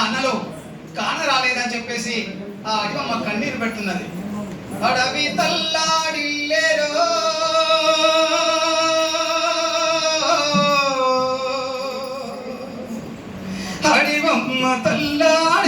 అన్నలు కాన రాలేదని చెప్పేసి ఆ అడివమ్మ కన్నీరు పెడుతున్నది. అడవి తల్లాడిల్లేరో అడివమ్మ తల్లాడి